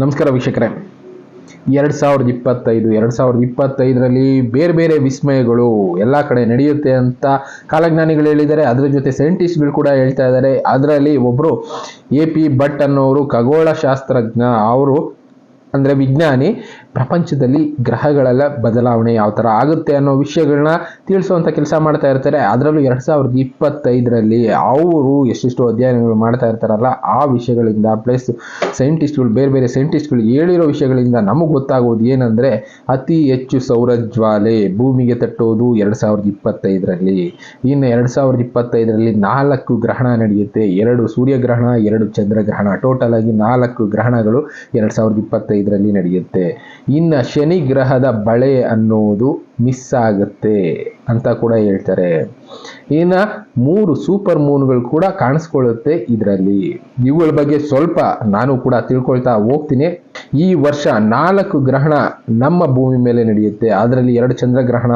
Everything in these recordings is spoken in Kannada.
ನಮಸ್ಕಾರ ವೀಕ್ಷಕರೇ. ಎರಡು ಸಾವಿರದ ಇಪ್ಪತ್ತೈದು, ಎರಡು ಸಾವಿರದ ಇಪ್ಪತ್ತೈದರಲ್ಲಿ ಬೇರೆ ಬೇರೆ ವಿಸ್ಮಯಗಳು ಎಲ್ಲ ಕಡೆ ನಡೆಯುತ್ತೆ ಅಂತ ಕಾಲಜ್ಞಾನಿಗಳು ಹೇಳಿದ್ದಾರೆ. ಅದರ ಜೊತೆ ಸೈಂಟಿಸ್ಟ್ಗಳು ಕೂಡ ಹೇಳ್ತಾ ಇದ್ದಾರೆ. ಅದರಲ್ಲಿ ಒಬ್ಬರು ಎ ಪಿ ಭಟ್ ಅನ್ನೋರು ಖಗೋಳಶಾಸ್ತ್ರಜ್ಞ. ಅವರು ಅಂದರೆ ವಿಜ್ಞಾನಿ. ಪ್ರಪಂಚದಲ್ಲಿ ಗ್ರಹಗಳೆಲ್ಲ ಬದಲಾವಣೆ ಯಾವ ಥರ ಆಗುತ್ತೆ ಅನ್ನೋ ವಿಷಯಗಳನ್ನ ತಿಳಿಸುವಂಥ ಕೆಲಸ ಮಾಡ್ತಾ ಇರ್ತಾರೆ. ಅದರಲ್ಲೂ ಎರಡು ಸಾವಿರದ ಇಪ್ಪತ್ತೈದರಲ್ಲಿ ಅವರು ಎಷ್ಟೆಷ್ಟು ಅಧ್ಯಯನಗಳು ಮಾಡ್ತಾ ಇರ್ತಾರಲ್ಲ, ಆ ವಿಷಯಗಳಿಂದ ಪ್ಲಸ್ ಸೈಂಟಿಸ್ಟ್ಗಳು, ಬೇರೆ ಬೇರೆ ಸೈಂಟಿಸ್ಟ್ಗಳು ಹೇಳಿರೋ ವಿಷಯಗಳಿಂದ ನಮಗೆ ಗೊತ್ತಾಗೋದು ಏನಂದರೆ, ಅತಿ ಹೆಚ್ಚು ಸೌರಜ್ವಾಲೆ ಭೂಮಿಗೆ ತಟ್ಟೋದು ಎರಡು ಸಾವಿರದ ಇಪ್ಪತ್ತೈದರಲ್ಲಿ. ಇನ್ನು ಎರಡು ಸಾವಿರದ ಇಪ್ಪತ್ತೈದರಲ್ಲಿ ನಾಲ್ಕು ಗ್ರಹಣ ನಡೆಯುತ್ತೆ. ಎರಡು ಸೂರ್ಯಗ್ರಹಣ, ಎರಡು ಚಂದ್ರಗ್ರಹಣ. ಟೋಟಲ್ ಆಗಿ ನಾಲ್ಕು ಗ್ರಹಣಗಳು ಎರಡು ಸಾವಿರದ ಇಪ್ಪತ್ತೈದರಲ್ಲಿ ನಡೆಯುತ್ತೆ. ಇನ್ನು ಶನಿ ಗ್ರಹದ ಬಳೆ ಅನ್ನೋದು ಮಿಸ್ ಆಗುತ್ತೆ ಅಂತ ಕೂಡ ಹೇಳ್ತಾರೆ. ಇನ್ನು ಮೂರು ಸೂಪರ್ ಮೂನ್ಗಳು ಕೂಡ ಕಾಣಿಸ್ಕೊಳ್ಳುತ್ತೆ ಇದರಲ್ಲಿ. ಇವುಗಳ ಬಗ್ಗೆ ಸ್ವಲ್ಪ ನಾನು ಕೂಡ ತಿಳ್ಕೊಳ್ತಾ ಹೋಗ್ತೀನಿ. ಈ ವರ್ಷ ನಾಲ್ಕು ಗ್ರಹಣ ನಮ್ಮ ಭೂಮಿ ಮೇಲೆ ನಡೆಯುತ್ತೆ. ಅದರಲ್ಲಿ ಎರಡು ಚಂದ್ರಗ್ರಹಣ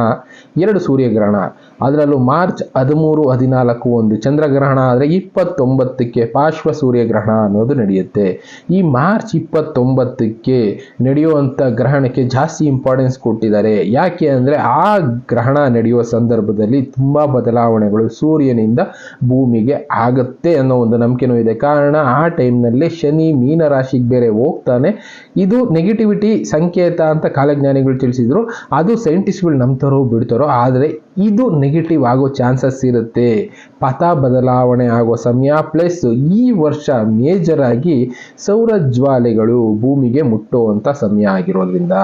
ಎರಡು ಸೂರ್ಯಗ್ರಹಣ ಅದರಲ್ಲೂ ಮಾರ್ಚ್ ಹದಿಮೂರು, ಹದಿನಾಲ್ಕು ಒಂದು ಚಂದ್ರಗ್ರಹಣ ಆದರೆ ಇಪ್ಪತ್ತೊಂಬತ್ತಕ್ಕೆ ಪಾರ್ಶ್ವ ಸೂರ್ಯಗ್ರಹಣ ಅನ್ನೋದು ನಡೆಯುತ್ತೆ. ಈ ಮಾರ್ಚ್ ಇಪ್ಪತ್ತೊಂಬತ್ತಕ್ಕೆ ನಡೆಯುವಂಥ ಗ್ರಹಣಕ್ಕೆ ಜಾಸ್ತಿ ಇಂಪಾರ್ಟೆನ್ಸ್ ಕೊಟ್ಟಿದ್ದಾರೆ. ಯಾಕೆ ಅಂದರೆ ಆ ಗ್ರಹಣ ನಡೆಯುವ ಸಂದರ್ಭದಲ್ಲಿ ತುಂಬ ಬದಲಾವಣೆಗಳು ಸೂರ್ಯನಿಂದ ಭೂಮಿಗೆ ಆಗುತ್ತೆ ಅನ್ನೋ ಒಂದು ನಂಬಿಕೆನೂ ಇದೆ. ಕಾರಣ ಆ ಟೈಮ್ನಲ್ಲಿ ಶನಿ ಮೀನ ರಾಶಿಗೆ ಬೇರೆ ಹೋಗ್ತಾನೆ. ಇದು ನೆಗೆಟಿವಿಟಿ ಸಂಕೇತ ಅಂತ ಕಾಲಜ್ಞಾನಿಗಳು ತಿಳಿಸಿದ್ರು. ಅದು ಸೈಂಟಿಸ್ಟ್ಗಳು ನಂಬ್ತಾರೋ ಬಿಡ್ತಾರೋ, ಆದರೆ ಇದು ನೆಗೆಟಿವ್ ಆಗೋ ಚಾನ್ಸಸ್ ಇರುತ್ತೆ. ಪಥ ಬದಲಾವಣೆ ಆಗೋ ಸಮಯ ಪ್ಲಸ್ ಈ ವರ್ಷ ಮೇಜರ್ ಆಗಿ ಸೌರ ಜ್ವಾಲೆಗಳು ಭೂಮಿಗೆ ಮುಟ್ಟುವಂಥ ಸಮಯ ಆಗಿರೋದ್ರಿಂದ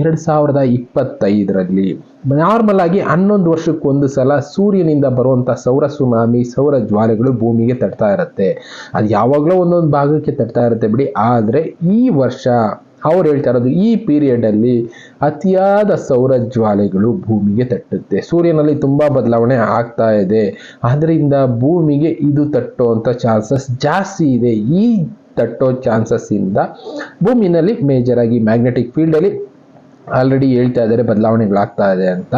ಎರಡು ಸಾವಿರದ ಇಪ್ಪತ್ತೈದರಲ್ಲಿ ನಾರ್ಮಲ್ ಆಗಿ ಹನ್ನೊಂದು ವರ್ಷಕ್ಕೆ ಒಂದು ಸಲ ಸೂರ್ಯನಿಂದ ಬರುವಂಥ ಸೌರ ಸುನಾಮಿ, ಸೌರ ಜ್ವಾಲೆಗಳು ಭೂಮಿಗೆ ತಟ್ತಾ ಇರುತ್ತೆ. ಅದು ಯಾವಾಗಲೂ ಒಂದೊಂದು ಭಾಗಕ್ಕೆ ತಟ್ತಾ ಇರುತ್ತೆ ಬಿಡಿ. ಆದರೆ ಈ ವರ್ಷ ಅವ್ರು ಹೇಳ್ತಾ ಇರೋದು, ಈ ಪೀರಿಯಡಲ್ಲಿ ಅತಿಯಾದ ಸೌರ ಜ್ವಾಲೆಗಳು ಭೂಮಿಗೆ ತಟ್ಟುತ್ತೆ. ಸೂರ್ಯನಲ್ಲಿ ತುಂಬ ಬದಲಾವಣೆ ಆಗ್ತಾ ಇದೆ. ಅದರಿಂದ ಭೂಮಿಗೆ ಇದು ತಟ್ಟುವಂಥ ಚಾನ್ಸಸ್ ಜಾಸ್ತಿ ಇದೆ. ಈ ತಟ್ಟೋ ಚಾನ್ಸಸ್ಸಿಂದ ಭೂಮಿನಲ್ಲಿ ಮೇಜರ್ ಆಗಿ ಮ್ಯಾಗ್ನೆಟಿಕ್ ಫೀಲ್ಡಲ್ಲಿ ಆಲ್ರೆಡಿ ಹೇಳ್ತಾ ಇದ್ದಾರೆ ಬದಲಾವಣೆಗಳಾಗ್ತಾ ಇದೆ ಅಂತ.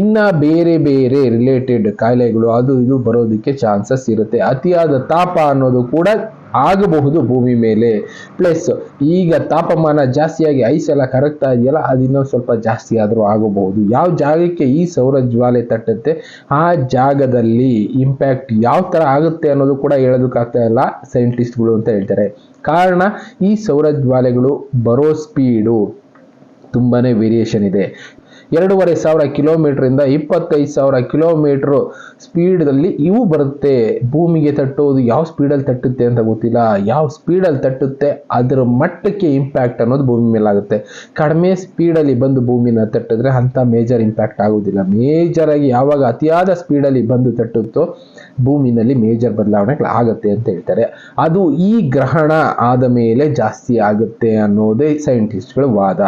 ಇನ್ನು ಬೇರೆ ಬೇರೆ ರಿಲೇಟೆಡ್ ಕಾಯಿಲೆಗಳು ಅದು ಇದು ಬರೋದಕ್ಕೆ ಚಾನ್ಸಸ್ ಇರುತ್ತೆ. ಅತಿಯಾದ ತಾಪ ಅನ್ನೋದು ಕೂಡ ಆಗಬಹುದು ಭೂಮಿ ಮೇಲೆ. ಪ್ಲಸ್ ಈಗ ತಾಪಮಾನ ಜಾಸ್ತಿಯಾಗಿ ಐಸ್ ಎಲ್ಲ ಕರಗ್ತಾ ಇದೆಯಲ್ಲ ಅದು ಇನ್ನೊಂದು ಸ್ವಲ್ಪ ಜಾಸ್ತಿ ಆದರೂ ಆಗಬಹುದು. ಯಾವ ಜಾಗಕ್ಕೆ ಈ ಸೌರ ಜ್ವಾಲೆ ತಟ್ಟುತ್ತೆ, ಆ ಜಾಗದಲ್ಲಿ ಇಂಪ್ಯಾಕ್ಟ್ ಯಾವ ಥರ ಆಗುತ್ತೆ ಅನ್ನೋದು ಕೂಡ ಹೇಳೋದಕ್ಕಾಗ್ತಾ ಇಲ್ಲ ಸೈಂಟಿಸ್ಟ್ಗಳು ಅಂತ ಹೇಳ್ತಾರೆ. ಕಾರಣ, ಈ ಸೌರ ಜ್ವಾಲೆಗಳು ಬರೋ ಸ್ಪೀಡು ತುಂಬಾ ವೇರಿಯೇಷನ್ ಇದೆ. ಎರಡೂವರೆ ಸಾವಿರ ಕಿಲೋಮೀಟ್ರಿಂದ ಇಪ್ಪತ್ತೈದು ಸಾವಿರ ಕಿಲೋಮೀಟ್ರು ಸ್ಪೀಡಲ್ಲಿ ಇವು ಬರುತ್ತೆ. ಭೂಮಿಗೆ ತಟ್ಟೋದು ಯಾವ ಸ್ಪೀಡಲ್ಲಿ ತಟ್ಟುತ್ತೆ ಅಂತ ಗೊತ್ತಿಲ್ಲ. ಯಾವ ಸ್ಪೀಡಲ್ಲಿ ತಟ್ಟುತ್ತೆ, ಅದರ ಮಟ್ಟಕ್ಕೆ ಇಂಪ್ಯಾಕ್ಟ್ ಅನ್ನೋದು ಭೂಮಿ ಮೇಲಾಗುತ್ತೆ. ಕಡಿಮೆ ಸ್ಪೀಡಲ್ಲಿ ಬಂದು ಭೂಮಿನ ತಟ್ಟಿದ್ರೆ ಅಂಥ ಮೇಜರ್ ಇಂಪ್ಯಾಕ್ಟ್ ಆಗೋದಿಲ್ಲ ಮೇಜರ್ ಆಗಿ ಯಾವಾಗ ಅತಿಯಾದ ಸ್ಪೀಡಲ್ಲಿ ಬಂದು ತಟ್ಟುತ್ತೋ, ಭೂಮಿನಲ್ಲಿ ಮೇಜರ್ ಬದಲಾವಣೆಗಳು ಆಗುತ್ತೆ ಅಂತ ಹೇಳ್ತಾರೆ. ಅದು ಈ ಗ್ರಹಣ ಆದ ಮೇಲೆ ಜಾಸ್ತಿ ಆಗುತ್ತೆ ಅನ್ನೋದೇ ಸೈಂಟಿಸ್ಟ್ಗಳ ವಾದ.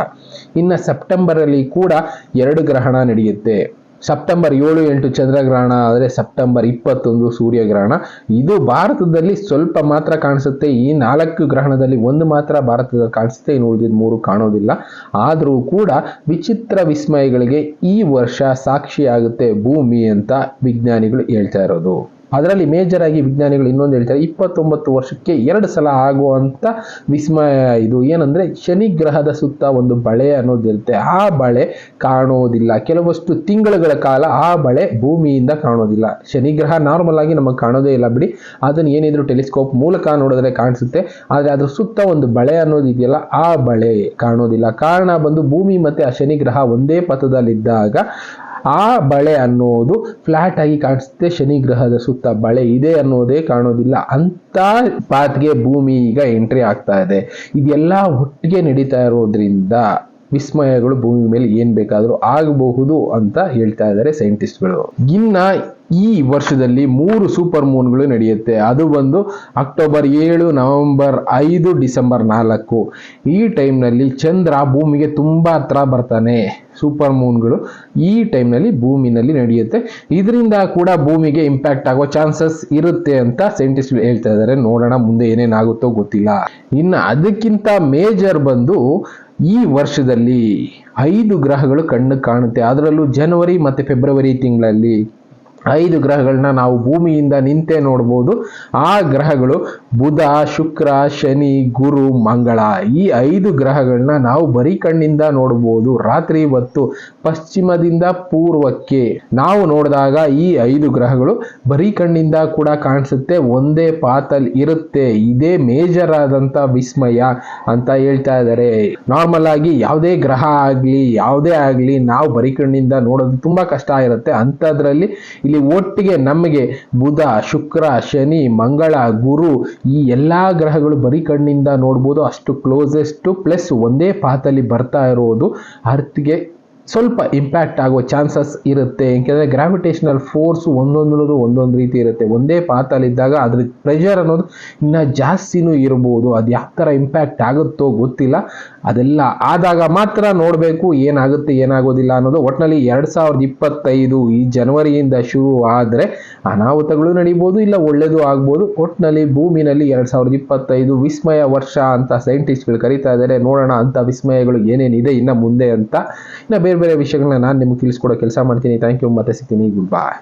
ಇನ್ನು ಸೆಪ್ಟೆಂಬರಲ್ಲಿ ಕೂಡ ಎರಡು ಗ್ರಹಣ ನಡೆಯುತ್ತೆ. ಸೆಪ್ಟೆಂಬರ್ ಏಳು ಎಂಟು ಚಂದ್ರಗ್ರಹಣ, ಆದರೆ ಸೆಪ್ಟೆಂಬರ್ ಇಪ್ಪತ್ತೊಂದು ಸೂರ್ಯಗ್ರಹಣ. ಇದು ಭಾರತದಲ್ಲಿ ಸ್ವಲ್ಪ ಮಾತ್ರ ಕಾಣಿಸುತ್ತೆ. ಈ ನಾಲ್ಕು ಗ್ರಹಣದಲ್ಲಿ ಒಂದು ಮಾತ್ರ ಭಾರತದಲ್ಲಿ ಕಾಣಿಸುತ್ತೆ. ಇನ್ನು ಉಳಿದಿದ್ದು ಮೂರು ಕಾಣೋದಿಲ್ಲ. ಆದರೂ ಕೂಡ ವಿಚಿತ್ರ ವಿಸ್ಮಯಗಳಿಗೆ ಈ ವರ್ಷ ಸಾಕ್ಷಿಯಾಗುತ್ತೆ ಭೂಮಿ ಅಂತ ವಿಜ್ಞಾನಿಗಳು ಹೇಳ್ತಾ ಇರೋದು. ಅದರಲ್ಲಿ ಮೇಜರ್ ಆಗಿ ವಿಜ್ಞಾನಿಗಳು ಇನ್ನೊಂದು ಹೇಳ್ತಾರೆ, ಇಪ್ಪತ್ತೊಂಬತ್ತು ವರ್ಷಕ್ಕೆ ಎರಡು ಸಲ ಆಗುವಂಥ ವಿಸ್ಮಯ ಇದು. ಏನಂದರೆ, ಶನಿ ಗ್ರಹದ ಸುತ್ತ ಒಂದು ಬಳೆ ಅನ್ನೋದಿರುತ್ತೆ ಆ ಬಳೆ ಕಾಣೋದಿಲ್ಲ. ಕೆಲವಷ್ಟು ತಿಂಗಳುಗಳ ಕಾಲ ಆ ಬಳೆ ಭೂಮಿಯಿಂದ ಕಾಣೋದಿಲ್ಲ. ಶನಿ ಗ್ರಹ ನಾರ್ಮಲ್ ಆಗಿ ನಮಗೆ ಕಾಣೋದೇ ಇಲ್ಲ ಬಿಡಿ. ಅದನ್ನು ಏನಿದ್ರು ಟೆಲಿಸ್ಕೋಪ್ ಮೂಲಕ ನೋಡಿದ್ರೆ ಕಾಣಿಸುತ್ತೆ. ಆದರೆ ಅದರ ಸುತ್ತ ಒಂದು ಬಳೆ ಅನ್ನೋದು ಇದೆಯಲ್ಲ, ಆ ಬಳೆ ಕಾಣೋದಿಲ್ಲ. ಕಾರಣ ಬಂದು ಭೂಮಿ ಮತ್ತು ಆ ಶನಿ ಗ್ರಹ ಒಂದೇ ಪಥದಲ್ಲಿದ್ದಾಗ ಆ ಬಳೆ ಅನ್ನೋದು ಫ್ಲಾಟ್ ಆಗಿ ಕಾಣಿಸುತ್ತೆ. ಶನಿ ಗ್ರಹದ ಸುತ್ತ ಬಳೆ ಇದೆ ಅನ್ನೋದೇ ಕಾಣೋದಿಲ್ಲ. ಅಂತ ಪಾತ್ಗೆ ಭೂಮಿ ಈಗ ಎಂಟ್ರಿ ಆಗ್ತಾ ಇದೆ. ಇದೆಲ್ಲ ಒಟ್ಟಿಗೆ ನಡೀತಾ ಇರೋದ್ರಿಂದ ವಿಸ್ಮಯಗಳು ಭೂಮಿ ಮೇಲೆ ಏನ್ ಬೇಕಾದರೂ ಆಗಬಹುದು ಅಂತ ಹೇಳ್ತಾ ಇದ್ದಾರೆ ಸೈಂಟಿಸ್ಟ್ಗಳು ಇನ್ನ ಈ ವರ್ಷದಲ್ಲಿ ಮೂರು ಸೂಪರ್ ಮೂನ್ಗಳು ನಡೆಯುತ್ತೆ. ಅದು ಬಂದು ಅಕ್ಟೋಬರ್ ಏಳು, ನವೆಂಬರ್ ಐದು, ಡಿಸೆಂಬರ್ ನಾಲ್ಕು. ಈ ಟೈಮ್ನಲ್ಲಿ ಚಂದ್ರ ಭೂಮಿಗೆ ತುಂಬ ಹತ್ರ ಬರ್ತಾನೆ. ಸೂಪರ್ ಮೂನ್ಗಳು ಈ ಟೈಮ್ನಲ್ಲಿ ಭೂಮಿನಲ್ಲಿ ನಡೆಯುತ್ತೆ. ಇದರಿಂದ ಕೂಡ ಭೂಮಿಗೆ ಇಂಪ್ಯಾಕ್ಟ್ ಆಗೋ ಚಾನ್ಸಸ್ ಇರುತ್ತೆ ಅಂತ ಸೈಂಟಿಸ್ಟ್ ಹೇಳ್ತಾ ಇದ್ದಾರೆ. ನೋಡೋಣ ಮುಂದೆ ಏನೇನಾಗುತ್ತೋ ಗೊತ್ತಿಲ್ಲ. ಇನ್ನು ಅದಕ್ಕಿಂತ ಮೇಜರ್ ಬಂದು ಈ ವರ್ಷದಲ್ಲಿ ಐದು ಗ್ರಹಗಳು ಕಣ್ಣು ಕಾಣುತ್ತೆ. ಅದರಲ್ಲೂ ಜನವರಿ ಮತ್ತು ಫೆಬ್ರವರಿ ತಿಂಗಳಲ್ಲಿ. ಐದು ಗ್ರಹಗಳನ್ನ ನಾವು ಭೂಮಿಯಿಂದ ನಿಂತೇ ನೋಡ್ಬೋದು. ಆ ಗ್ರಹಗಳು ಬುಧ, ಶುಕ್ರ, ಶನಿ, ಗುರು, ಮಂಗಳ. ಈ ಐದು ಗ್ರಹಗಳನ್ನ ನಾವು ಬರೀ ಕಣ್ಣಿಂದ ನೋಡ್ಬೋದು. ರಾತ್ರಿ ಹೊತ್ತು ಪಶ್ಚಿಮದಿಂದ ಪೂರ್ವಕ್ಕೆ. ನಾವು ನೋಡಿದಾಗ ಈ ಐದು ಗ್ರಹಗಳು ಬರೀ ಕಣ್ಣಿಂದ ಕೂಡ ಕಾಣಿಸುತ್ತೆ. ಒಂದೇ ಪಾತಲ್ ಇರುತ್ತೆ. ಇದೇ ಮೇಜರ್ ಆದಂತ ವಿಸ್ಮಯ ಅಂತ ಹೇಳ್ತಾ ಇದ್ದಾರೆ. ನಾರ್ಮಲ್ ಆಗಿ ಯಾವುದೇ ಗ್ರಹ ಆಗ್ಲಿ, ಯಾವುದೇ ಆಗ್ಲಿ ನಾವು ಬರೀ ಕಣ್ಣಿಂದ ನೋಡೋದು ತುಂಬಾ ಕಷ್ಟ ಇರುತ್ತೆ. ಅಂತದ್ರಲ್ಲಿ ಇಲ್ಲಿ ಒಟ್ಟಿಗೆ ನಮಗೆ ಬುಧ, ಶುಕ್ರ, ಶನಿ, ಮಂಗಳ, ಗುರು ಈ ಎಲ್ಲಾ ಗ್ರಹಗಳು ಬರೀ ಕಣ್ಣಿಂದ ನೋಡ್ಬೋದು. ಅಷ್ಟು ಕ್ಲೋಸೆಸ್ಟು ಪ್ಲಸ್ ಒಂದೇ ಪಾತಲ್ಲಿ ಬರ್ತಾ ಇರೋದು ಅರ್ತ್ಗೆ ಸ್ವಲ್ಪ ಇಂಪ್ಯಾಕ್ಟ್ ಆಗೋ ಚಾನ್ಸಸ್ ಇರುತ್ತೆ. ಏಕೆಂದರೆ ಗ್ರಾವಿಟೇಷನಲ್ ಫೋರ್ಸ್ ಒಂದೊಂದು ಒಂದೊಂದು ರೀತಿ ಇರುತ್ತೆ. ಒಂದೇ ಪಾತಲ್ಲಿದ್ದಾಗ ಅದ್ರ ಪ್ರೆಷರ್ ಅನ್ನೋದು ಇನ್ನೂ ಜಾಸ್ತಿನೂ ಇರ್ಬೋದು. ಅದು ಯಾವ ಥರ ಇಂಪ್ಯಾಕ್ಟ್ ಆಗುತ್ತೋ ಗೊತ್ತಿಲ್ಲ. ಅದೆಲ್ಲ ಆದಾಗ ಮಾತ್ರ ನೋಡಬೇಕು ಏನಾಗುತ್ತೆ, ಏನಾಗೋದಿಲ್ಲ ಅನ್ನೋದು. ಒಟ್ಟಿನಲ್ಲಿ ಎರಡು ಸಾವಿರದ ಇಪ್ಪತ್ತೈದು ಈ ಜನವರಿಯಿಂದ ಶುರು ಆದರೆ ಅನಾಹುತಗಳು ನಡೀಬೋದು, ಇಲ್ಲ ಒಳ್ಳೆಯದು ಆಗ್ಬೋದು. ಒಟ್ಟಿನಲ್ಲಿ ಭೂಮಿನಲ್ಲಿ ಎರಡು ಸಾವಿರದ ಇಪ್ಪತ್ತೈದು ವಿಸ್ಮಯ ವರ್ಷ ಅಂತ ಸೈಂಟಿಸ್ಟ್ಗಳು ಕರೀತಾ ಇದ್ದಾರೆ ನೋಡೋಣ ಅಂತ ವಿಸ್ಮಯಗಳು ಏನೇನಿದೆ ಇನ್ನು ಮುಂದೆ ಅಂತ. ಇನ್ನು ಬೇರೆ ಬೇರೆ ವಿಷಯಗಳನ್ನ ನಾನು ನಿಮ್ಗೆ ತಿಳಿಸ್ಕೊಡೋ ಕೆಲಸ ಮಾಡ್ತೀನಿ. ಥ್ಯಾಂಕ್ ಯು ಮತ್ತೆ ಸಿಗ್ತೀನಿ. ಗುಡ್ ಬಾಯ್